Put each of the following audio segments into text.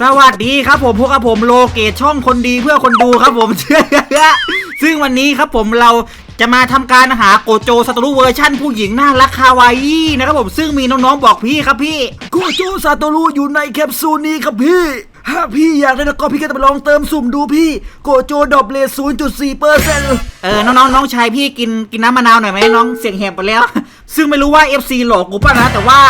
สวัสดีครับผมพวกกับผมโลเกตช่องคนดีเพื่อคนดูครับผมเชื่อซึ่งวันนี้ครับผมเราจะมาทำการหาโกโจสตรูเวอร์ชั่นผู้หญิงน่ารักคาวาอี้นะครับผมซึ่งมีน้องๆบอกพี่ครับพี่โกโจซาตรุอยู่ในแคปซูลนี้ครับพี่ถ้าพี่อยากได้แล้วก็พี่ก็จะไปลองเติมสุ่มดูพี่ โกโจดอบเลส0.4เปอร์เซ็นต์เออ น้องๆน้องชายพี่กินกินน้ำมะนาวหน่อยไหมน้องเสียงแหบไปแล้ว ซึ่งไม่รู้ว่า FC หลอกกูป่ะนะ แต่ว่า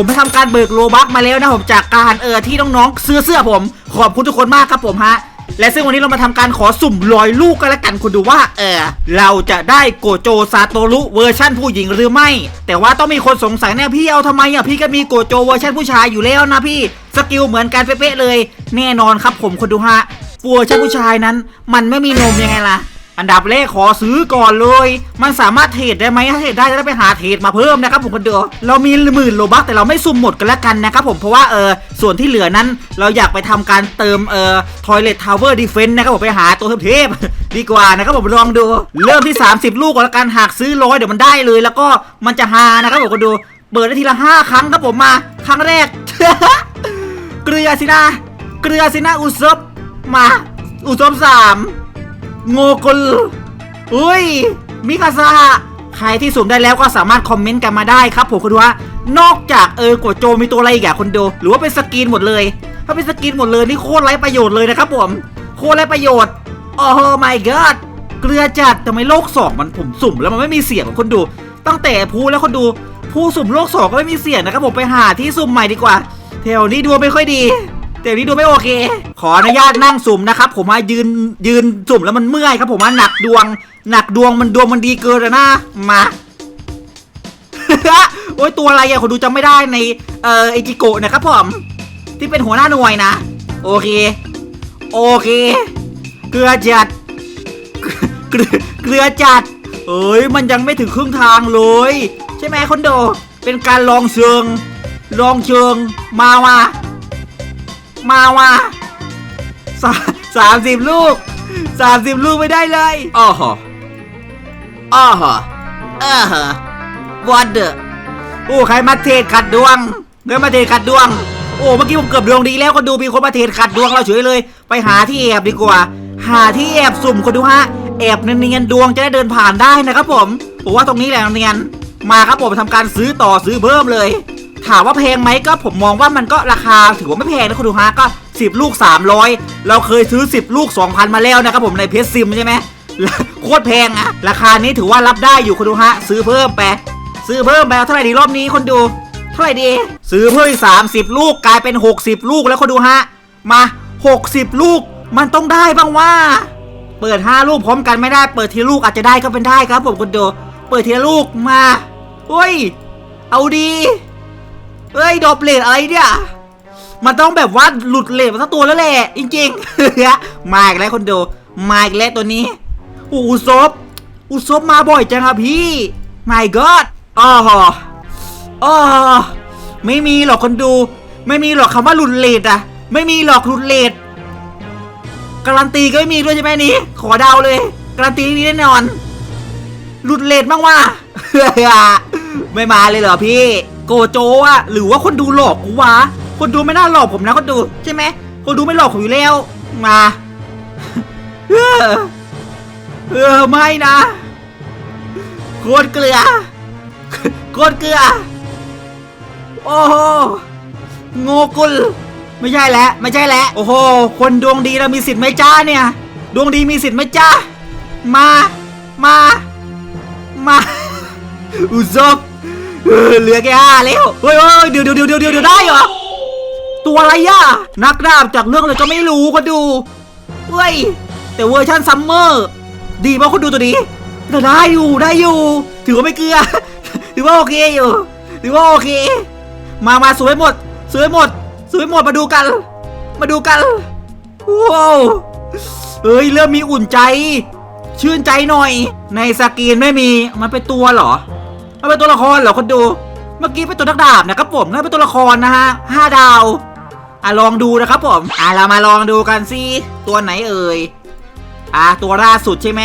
ผมไปทำการเบิกโลบักมาแล้วนะผมจากการเออที่น้องๆซื้อเสื้อผม ขอบคุณทุกคนมากครับผมฮะและซึ่งวันนี้เรามาทำการขอสุ่มลอยลูกกันแล้วกันคุณดูว่าเออเราจะได้โกโจซาโตรุเวอร์ชั่นผู้หญิงหรือไม่ แต่ว่าต้องมีคนสงสัยแน่พี่เอาทำไมอะพี่ก็มีโกโจเวอร์ชันผู้ชายอยู่แล้วนะพี่สกิลเหมือนกันเป๊ะเลย แน่นอนครับผมคุณดูฮะเวอร์ชันผู้ชายนั้น มันไม่มีนมยังไงล่ะ อันดับแรกขอซื้อก่อนเลย มันสามารถเทรดได้ไหมถ้าเทรดได้จะได้ไปหาเทรดมาเพิ่มนะครับผมคนเดียวเรามีหมื่นโลบักแต่เราไม่ซุ่มหมดกันแล้วกันนะครับผมเพราะว่าเออส่วนที่เหลือนั้นเราอยากไปทำการเติมเอ่อทอยเลททาวเวอร์ดีเฟนต์นะครับผมไปหาตัวเทพดีกว่านะครับผมลองดู เริ่มที่ 30 ลูกก่อนแล้วกันหากซื้อร้อยเดี๋ยวมันได้เลย แล้วก็มันจะหานะครับผมคนดูเปิดได้ทีละห้าครั้งครับผมมา ครั้งแรก เกลือสินะเกลือสินะอุซบมาอุซบสาม โงกุลอุ้ย มิคาซาใครที่สุ่มได้แล้วก็สามารถคอมเมนต์กันมาได้ครับผมคุณดูว่านอกจากเออกดโจมีตัวอะไรอีกอะคนดู หรือว่าเป็นสกรีนหมดเลย ถ้าเป็นสกรีนหมดเลยนี่โคตรไร้ประโยชน์เลยนะครับผม โคตรไร้ประโยชน์โอ้โห my god เกลือจัดทำไมโลกสองมันผมสุ่มแล้วมันไม่มีเสียงของคนดู ตั้งแต่พูแล้วคนดู ผู้สุ่มโลกสองก็ไม่มีเสียงนะครับผมไปหาที่สุ่มใหม่ดีกว่าแถวนี้ดูไม่ค่อยดี แต่นี้ดูไม่โอเค ขออนุญาตนั่งสุ่มนะครับผมมายืนยืนสุ่มแล้วมันเมื่อยครับผมว่าหนักดวง หนักดวงมันดวงมันดีเกินแล้วนะมาโอ้ยตัวอะไรอะคนดูจำไม่ได้ในเอ่อไอจิโกะนะครับผมที่เป็นหัวหน้าหน่วยนะ โอเค โอเค เกลือจัด เกลือเกลือจัด เอ้ยมันยังไม่ถึงครึ่งทางเลย ใช่ไหมคนโด เป็นการลองเชิง ลองเชิงมาว่ะ มาว่ะสาสามสิบลูกสามสิบลูกไม่ได้เลยอ้อหออ้อหอเออฮะวอดเดอโอ้ใครมาเทรดขัดดวงเงินมาเทรดขัดดวง โอ้เมื่อกี้ผมเกือบดวงดีแล้วคนดูมีคนมาเทรดขัดดวงเราเฉยเลย ไปหาที่แอบดีกว่า หาที่แอบสุ่มคนดูฮะแอบเนียนๆดวงจะได้เดินผ่านได้นะครับผมผมว่าตรงนี้แหละเนียนมาครับผมทำการซื้อต่อซื้อเพิ่มเลย ถามว่าแพงไหมก็ผมมองว่ามันก็ราคาถือว่าไม่แพงนะคุณดูฮะก็ 10 ลูก 300 เราเคยซื้อ 10 ลูก 2,000 มาแล้วนะครับผมในเพจซิมใช่ไหมโคตรแพงอะราคานี้ถือว่ารับได้อยู่คุณดูฮะซื้อเพิ่มไปซื้อเพิ่มไปเอาเท่าไหร่ดีรอบนี้คนดูเท่าไหร่ดี ซื้อเพิ่มอีก30 ลูกกลายเป็น 60 ลูกแล้วคนดูฮะมา 60 ลูกมันต้องได้บ้างว่าเปิด 5 ลูกพร้อมกันไม่ได้เปิดทีละลูกอาจจะได้ก็เป็นได้ครับผมคนดูเปิดทีลูกมาเฮ้ย เอาดี เฮ้ยดรอปเลทอะไรเนี่ยมันต้องแบบว่าหลุดเลทมาสักตัวแล้วแหละ จริงๆ มาอีกแล้วคนดูมาอีกแล้วตัวนี้อูซบอูซบมาบ่อยจังอะพี่ my god อ๋ออ๋อไม่มีหรอกคนดู ไม่มีหรอกคำว่าหลุดเลทอะไม่มีหรอกหลุดเลทการันตีก็ไม่มีด้วยใช่ไหมนี้ ขอเดาเลย การันตีนี่แน่นอน หลุดเลทบ้างว่า ไม่มาเลยเหรอพี่ โกโจอะหรือว่าคนดูหลอกกูวะ คนดูไม่น่าหลอกผมนะคนดูใช่ไหม คนดูไม่หลอกผมอยู่แล้ว มา เออเออไม่นะโคตรเกลือโคตรเกลือ โอ้โหโงกุล ไม่ใช่แล้วไม่ใช่แล้วโอ้โห คนดวงดีเรามีสิทธิ์ไหมจ้าเนี่ย ดวงดีมีสิทธิ์ไหมจ้ามา มา มาอุซบ เออเหลือแค่ห้าแล้วเฮ้ยเฮ้ยเดี๋ยวเดี๋ยวเดี๋ยวเดี๋ยวเดี๋ยวได้เหรอตัวอะไรอะนักดาบจากเรื่องอะไรก็ไม่รู้ก็ดูเฮ้ยแต่เวอร์ชันซัมเมอร์ดีมากคนดูตัวนี้แต่ได้อยู่ได้อยู่ ถือว่าไม่เกลือ ถือว่าโอเคอยู่ถือว่าโอเค มามาสวยหมด สวยหมด สวยหมดมาดูกัน มาดูกันว้าวเฮ้ยเริ่มมีอุ่นใจ ชื่นใจหน่อย ในสกรีนไม่มีมันเป็นตัวเหรอ มันเป็นตัวละครเหรอคนดู เมื่อกี้เป็นตัวนักดาบนะครับผมนั่นเป็นตัวละครนะฮะห้าดาวอะลองดูนะครับผมอะเรามาลองดูกันสิตัวไหนเอ่ยอะตัวล่าสุดใช่ไหม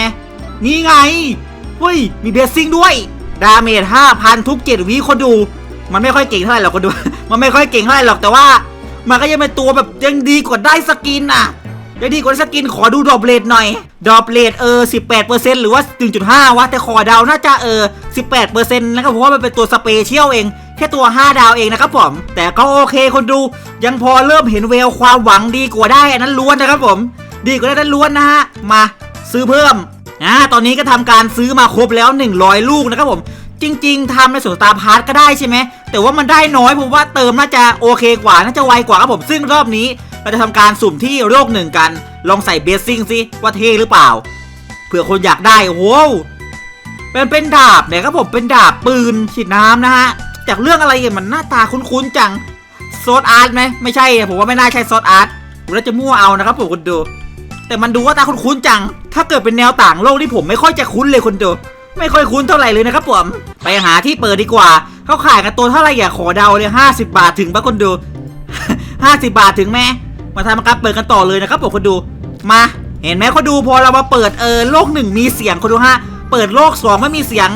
นี่ไงเฮ้ยมีเบสซิ่งด้วยดาเมจ5,000ทุก7วิคนดู มันไม่ค่อยเก่งเท่าไหร่หรอกคนดู มันไม่ค่อยเก่งเท่าไหร่หรอกแต่ว่า มันก็ยังเป็นตัวแบบยังดีกว่าได้สกินน่ะ ยังดีกว่าสกินขอดูดรอปเลทหน่อยดรอปเลทเออ18%หรือว่า 1.5 วะ แต่ขอดาวน่าจะเออ18%นะครับเพราะว่ามันเป็นตัวสเปเชียลเอง แค่ตัว 5 ดาวเองนะครับผม แต่ก็โอเคคนดู ยังพอเริ่มเห็นเวลความหวังดีกว่าได้อันนั้นล้วนนะครับผม ดีกว่าได้นั้นล้วนนะฮะ มาซื้อเพิ่มอ่าตอนนี้ก็ทำการซื้อมาครบแล้ว 100 ลูกนะครับผม จริง ๆทำในส่วนตาพาร์ทก็ได้ใช่ไหมแต่ว่ามันได้น้อยผมว่าเติมน่าจะโอเคกว่าน่าจะไวกว่าครับผมซึ่งรอบนี้ เราจะทำการสุ่มที่โรคหนึ่งกัน ลองใส่เบสซิ่งสิว่าเท่หรือเปล่า เผื่อคนอยากได้โอ้โหเป็นเป็นดาบเนี่ยครับผมเป็นดาบปืนฉีดน้ำนะฮะ จากเรื่องอะไรอะมันหน้าตาคุ้นๆจังโซอสอาร์ตไหมไม่ใช่ ผมว่าไม่น่าใช่โซอสอาร์ตผมน่าจะมั่วเอานะครับผมคนดู แต่มันดูว่าตาคุ้นๆจัง ถ้าเกิดเป็นแนวต่างโลกที่ผมไม่ค่อยจะคุ้นเลยคนดูไม่ค่อยคุ้นเท่าไหร่เลยนะครับผมไปหาที่เปิดดีกว่า เขาขายกันตัวเท่าไหร่อย่าขอเดาเลยห้าสิบาทถึงปะคนดูห้าสิบาทถึงแม่ มาทำการเปิดกันต่อเลยนะครับผมคนดู มา เห็นไหมคนดูพอเรามาเปิดเออโลกหนึ่งมีเสียงคนดูฮะ เปิดโลกสองไม่มีเสียง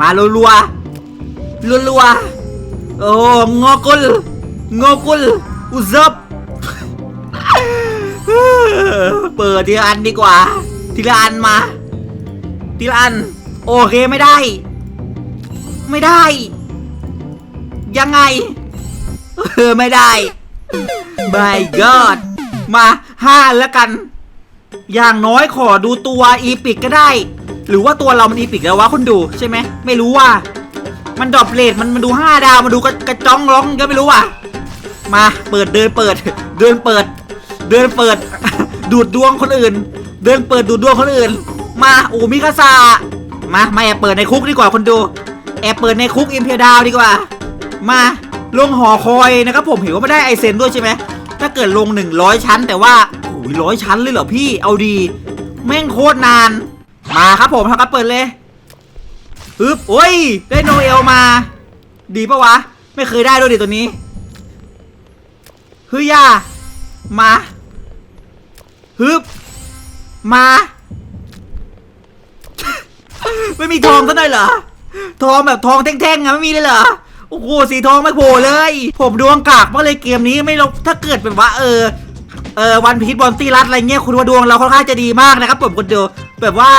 มารัวๆรัวโอ้งอกุลงอกุลอุซับเปิดทีละอันดีกว่า ทีละอันมาทีละอัน โอเคไม่ได้ ไม่ได้ ยังไง เออไม่ได้ my god มาห้าแล้วกัน อย่างน้อยขอดูตัวอีพิกก็ได้ หรือว่าตัวเรามันอีพิกแล้ววะคุณดูใช่ไหม ไม่รู้ว่า มันดรอปเลทมันมันดูห้าดาวมันดูกระกระจ้องร้องก็ไม่รู้ว่ะ มาเปิดเดินเปิด เดินเปิด เดินเปิด ดูดดวงคนอื่น เดินเปิดดูดดวงคนอื่น มาอ้มิคาซามามาแอบเปิดในคุกดีกว่าคนดู แอบเปิดในคุกอิมเพียดาวดีกว่า มาลงหอคอยนะครับผมเห็นว่าไม่ได้ไอเซนด้วยใช่ไหม ถ้าเกิดลง 100 ชั้น แต่ว่าโอ้ยร้อยชั้นเลยเหรอพี่เอาดี แม่งโคตรนาน มาครับผมทำการเปิดเลยปึ๊บโอ้ย ได้โนเอลมา ดีปะวะ ไม่เคยได้ด้วยดิตัวนี้เฮ้ยย่ามาฮึบมา ไม่มีทองซะหน่อยเหรอ ทองแบบทองแท่งๆอะไม่มีเลยเหรอ โอ้โหสีทองไม่โผล่เลย ผมดวงกากมากเลยเกมนี้ไม่ลงถ้าเกิดแบบว่าเออเออวันพีชบอลตีรัดอะไรเงี้ยคุณว่าดวงเราค่อนข้างจะดีมากนะครับผมคนเดียวแบบว่า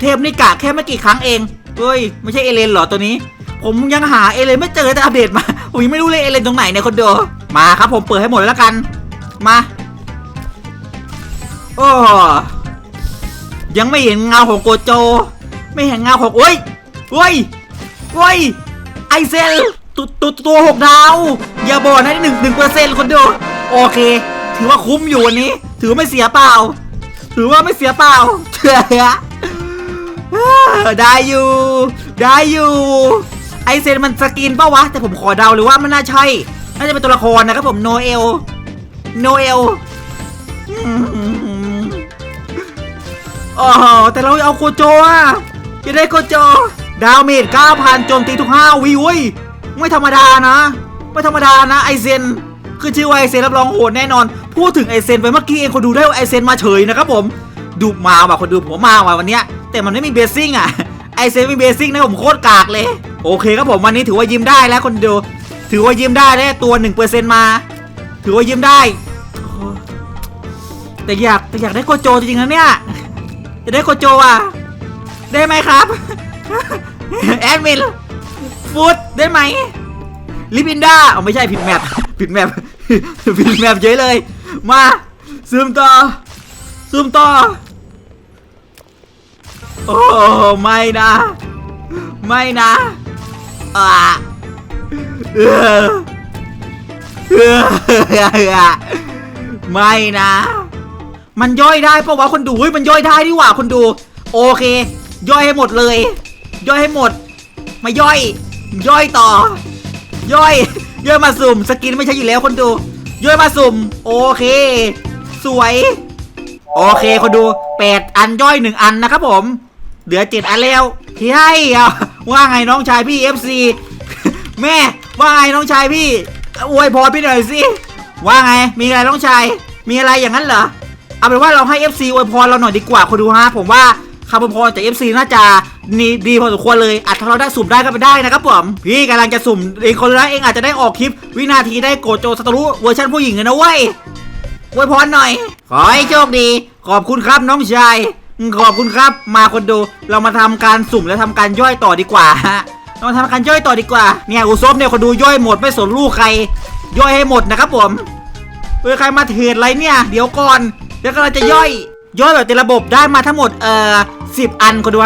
เทพนี่กากแค่ไม่กี่ครั้งเองเฮ้ยไม่ใช่เอเลนเหรอตัวนี้ ผมยังหาเอเลนไม่เจอแต่อัปเดตมาผมยังไม่รู้เลยเอเลนตรงไหนเนี่ยคนเดียวมาครับผมเปิดให้หมดแล้วกันมาโอ้ยังไม่เห็นเงาของโกโจ ไม่เห็นเงาของโอ้ยโอ้ยโอ้ย เซลตัวตัวตัวหกดาว อย่าบอกนะหนึ่งหนึ่งเปอร์เซ็นต์คนดูโอเค ถือว่าคุ้มอยู่วันนี้ ถือว่าไม่เสียเปล่า ถือว่าไม่เสียเปล่าเถื่อได้อยู่ ได้อยู่ ไอเซนมันสกินป่าวะ แต่ผมขอเดาเลยว่ามันน่าใช่ น่าจะเป็นตัวละครนะครับผมโนเอล โนเอลอ๋อแต่เราเอาโกโจอะจะได้โกโจ ดาวเมจ9,000โจมตีทุก5วิเว้ยไม่ธรรมดานะ ไม่ธรรมดานะไอเซนคือชื่อว่าไอเซนรับรองโหดแน่นอน พูดถึงไอเซนไปเมื่อกี้เองคนดูได้ว่าไอเซนมาเฉยนะครับผม ดูมาว่ะคนดูผมมาว่ะวันเนี้ยแต่มันไม่มีเบสซิ่งอะไอเซนไมีเบสซิ่งนะผมโคตรกากเลย โอเคครับผมวันนี้ถือว่ายิ้มได้แล้วคนดู ถือว่ายิ้มได้ได้ตัว 1%มา ถือว่ายิ้มได้ แต่อยากแต่อยากได้โกโจจริงๆนะเนี่ยจะได้โกโจอะ ได้ไหมครับ แอดมินฟุตได้ไหมลิปินดาเอาไม่ใช่ผิดแมปผิดแมปผิดแมปเฉยเลย มาซูมต่อซูมต่อ โอ้ไม่นะ ไม่นะอ่าเออเออไม่นะ มันย่อยได้ปะวะคนดูเฮ้ยมันย่อยได้ดีหว่าคนดู โอเค ย่อยให้หมดเลย ย่อยให้หมด มาย่อย ย่อยต่อ ย่อย ย่อยมาสุ่ม สกินไม่ใช่อยู่แล้วคนดู ย่อยมาสุ่ม โอเค สวย โอเคคนดูแปดอันย่อยหนึ่งอันนะครับผม เหลือเจ็ดอันแล้วที่ให้อ่ว่าไงน้องชายพี่ FC แม่ว่าไงน้องชายพี่อวยพรพี่หน่อยสิว่าไง มีอะไรน้องชาย มีอะไรอย่างนั้นเหรอ เอาเป็นว่าเราให้ FC อวยพรเราหน่อยดีกว่าคนดูฮะ ผมว่าคำอวยพรจาก FC น่าจะ นี่ดีพอสมควรเลยอาจถ้าเราได้สุ่มได้ก็ไปได้นะครับผมพี่กำลังจะสุ่มเองคนละเองอาจจะได้ออกคลิป วินาทีได้โกโจสตรุเวอร์ชันผู้หญิงเลยนะเว้ยอวยพรหน่อย ขอให้โชคดี ขอบคุณครับน้องชายขอบคุณครับ มาคนดู เรามาทำการสุ่มและทำการย่อยต่อดีกว่าฮะเรามาทำการย่อยต่อดีกว่า เนี่ยอุซบเนี่ยคนดูย่อยหมดไม่สนลูกใคร ย่อยให้หมดนะครับผมเออใครมาเทรดอะไรเนี่ย เดี๋ยวก่อน เดี๋ยวก็เราจะย่อย ย่อยแบบเต็มระบบได้มาทั้งหมดเอ่อสิบอันคนดู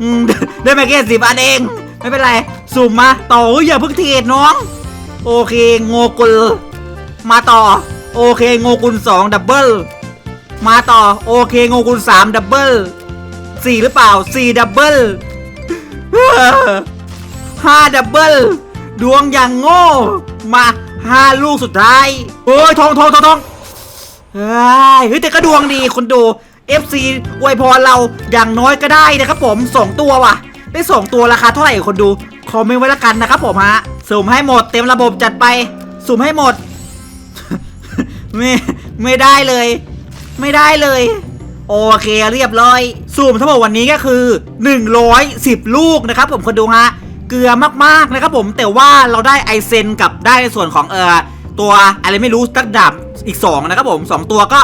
อืมได้มาแค่สิบอันเอง ไม่เป็นไร สุ่มมา ต่อเฮ้ยอย่าเพิ่งเทรดน้อง โอเคโงกุล มาต่อ โอเคโงกุลสองดับเบิลมาต่อ โอเคโงกุลสามดับเบิลสี่หรือเปล่าสี่ดับเบิลห้าดับเบิลดวงอย่างโง่ มาห้าลูกสุดท้าย โอ้ยทองทองทองทองเฮ้ยเฮ้ยแต่ก็ดวงดีคนดู FC อวยพรเราอย่างน้อยก็ได้นะครับผมสองตัวว่ะ ได้สองตัวราคาเท่าไหร่คนดู คอมเมนต์ไว้ละกันนะครับผมฮะ สุ่มให้หมดเต็มระบบจัดไป สุ่มให้หมด ไม่ไม่ได้เลย ไม่ได้เลย โอเคเรียบร้อย สุ่มทั้งหมดวันนี้ก็คือ 110 ลูกนะครับผมคนดูฮะ เกลือมากๆนะครับผม แต่ว่าเราได้ไอเซนกับได้ในส่วนของเออตัวอะไรไม่รู้ตักดับอีก 2 นะครับผมสองตัวก็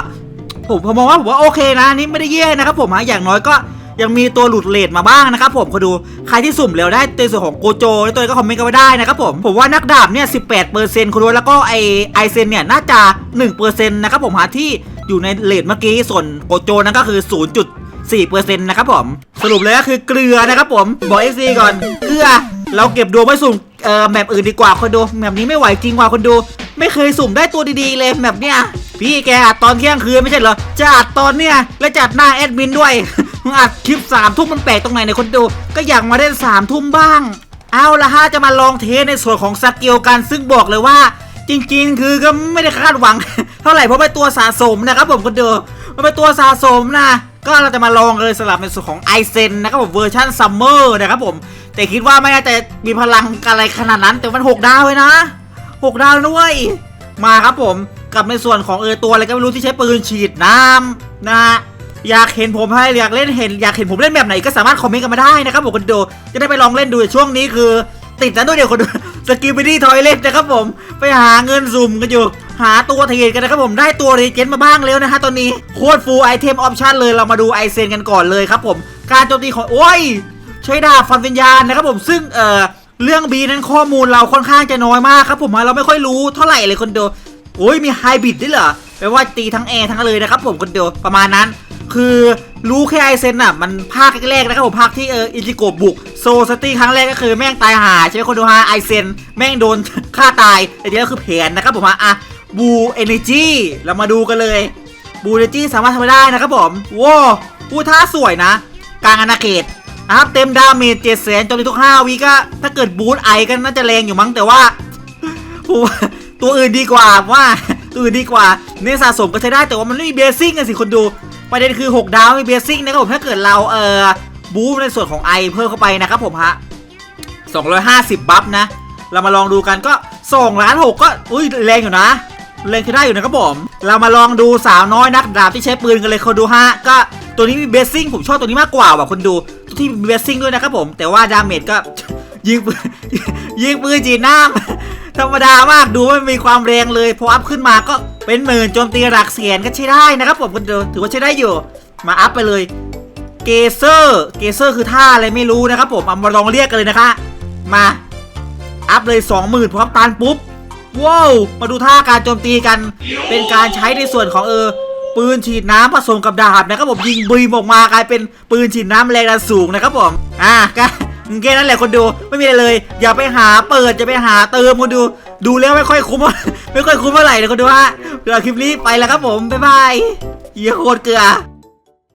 ผมผมมองว่าผมว่าโอเคนะนี่ไม่ได้แย่นะครับผมฮะอย่างน้อยก็ยังมีตัวหลุดเลทมาบ้างนะครับผมคนดูใครที่สุ่มแล้วได้ในส่วนของโกโจตัวก็คอมเมนต์กันไว้ได้นะครับผมผมว่านักดาบเนี่ย18เปอร์เซ็นต์คนดูแล้วก็ไอไอเซนเนี่ยน่าจะ1เปอร์เซ็นต์นะครับผมฮะที่อยู่ในเลทเมื่อกี้ส่วนโกโจนั่นก็คือ0.4%นนะครับผมสรุปเลยก็คือเกลือนะครับผมบอกเอซีก่อนเกลือเราเก็บดวงไว้สุ่มเอ่อแมปอื่นดีกว่าคนดูแมปนี้ไม่ไหวจริงว่ะคนดู ไม่เคยสุ่มได้ตัวดีๆเลยแมปเนี้ย พี่แกอัดตอนเที่ยงคืนไม่ใช่เหรอจะอัดตอนเนี้ยและจัดหน้าแอดมินด้วยมึงอัดคลิปสามทุ่มมันแปลกตรงไหนในคนดู ก็อยากมาเล่นสามทุ่มบ้าง เอาละฮะจะมาลองเทสในส่วนของสกิลกันซึ่งบอกเลยว่า จริงๆ คือก็ไม่ได้คาดหวัง เท่าไหร่เพราะเป็นตัวสะสมนะครับผมคนดูมันเป็นตัวสะสมนะก็เราจะมาลองเลยสลับในส่วนของไอเซนนะครับผมเวอร์ชันซัมเมอร์นะครับผม แต่คิดว่าไม่น่าจะมีพลังอะไรขนาดนั้น แต่มัน 6 ดาวเลยนะ 6 ดาวนะเว้ยมาครับผม กับในส่วนของเออตัวอะไรก็ไม่รู้ที่ใช้ปืนฉีดน้ำนะฮะอยากเห็นผมให้อยากเล่นเห็นอยากเห็นผมเล่นแบบไหนก็สามารถคอมเมนต์กันมาได้นะครับผมคนดูจะได้ไปลองเล่นดูช่วงนี้คือ ติดนั้นด้วยเดี๋ยวคนดูสกิลไปที่ทอยเล่นนะครับผมไปหาเงินซุ่มกันอยู่ หาตัวเทรดกันนะครับผมได้ตัวรีเจนมาบ้างแล้วนะฮะตอนนี้โคตรฟูลไอเทมออปชันเลยเรามาดูไอเซนกันก่อนเลยครับผม การโจมตีของโอ้ยใช้ดาบฟันวิญญาณนะครับผมซึ่งเอ่อเรื่องบีนั้นข้อมูลเราค่อนข้างจะน้อยมากครับผมเราไม่ค่อยรู้เท่าไหร่เลยคนเดียว โอ้ยมีไฮบริดด้วยเหรอแปลว่าตีทั้งแอร์ทั้งเลยนะครับผมคนเดียวประมาณนั้น คือรู้แค่ไอเซนอะ มันภาคแรกๆนะครับผมภาคที่เอออิจิโกบุกโซสตี้ครั้งแรกก็คือแม่งตายหาใช่ไหมคนดูฮะไอเซนแม่งโดนฆ่าตายแต่เดี๋ยวก็คือแผนนะครับผมฮะอะบูเอเนจีเรามาดูกันเลยบูเอเนจีสามารถทำได้นะครับผมว้าวผู้ท่าสวยนะ กลางอาณาเขตนะครับเต็มดาเมจเจ็ดแสนจนทุก5วิก็ถ้าเกิดบูทไอก็น่าจะแรงอยู่มั้งแต่ว่าว่า ตัวอื่นดีกว่าว่าตัวอื่นดีกว่าเนื้อสะสมก็ใช้ได้แต่ว่ามันไม่มีเบสซิ่งกันสิคนดูประเด็นคือ 6 ดาวมีเบสซิ่งนะครับผมถ้าเกิดเราเอ่อบูฟในส่วนของไอเพิ่มเข้าไปนะครับผมฮะ250 บัฟนะ เรามาลองดูกันก็2ล้าน6ก็อุ้ยแรงอยู่นะแรงคือได้อยู่นะครับผมเรามาลองดูสาวน้อยนักดาบที่ใช้ปืนกันเลยคนดูฮะก็ตัวนี้มีเบสซิ่งผมชอบตัวนี้มากกว่าว่ะคนดูตัวที่มีเบสซิ่งด้วยนะครับผมแต่ว่าดาเมจก็ยิงปืนยิงปืนจีนน้ำ ธรรมดามากดูไม่มีความแรงเลยพออัพขึ้นมาก็เป็นหมื่นโจมตีหลักแสนก็ใช้ได้นะครับผมคนดูถือว่าใช้ได้อยู่ มาอัพไปเลยเกเซอร์เกเซอร์คือท่าอะไรไม่รู้นะครับผมเอามาลองเรียกกันเลยนะคะ มาอัพเลย 20,000พร้อมตานปุ๊บว้าวมาดูท่าการโจมตีกัน เป็นการใช้ในส่วนของเออปืนฉีดน้ำผสมกับดาบนะครับผมยิงบีมออกมากลายเป็นปืนฉีดน้ำแรงดันสูงนะครับผมอะก็ แค่นั้นแหละคนดูไม่มีอะไรเลย อย่าไปหาเปิดอย่าไปหาเติมคนดู ดูแล้วไม่ค่อยคุ้ม ไม่ค่อยคุ้มเท่าไหร่นะคนดูฮะเดี๋ยวคลิปนี้ไปแล้วครับผมบ๊ายบายเยี่ยโคตรเกลือ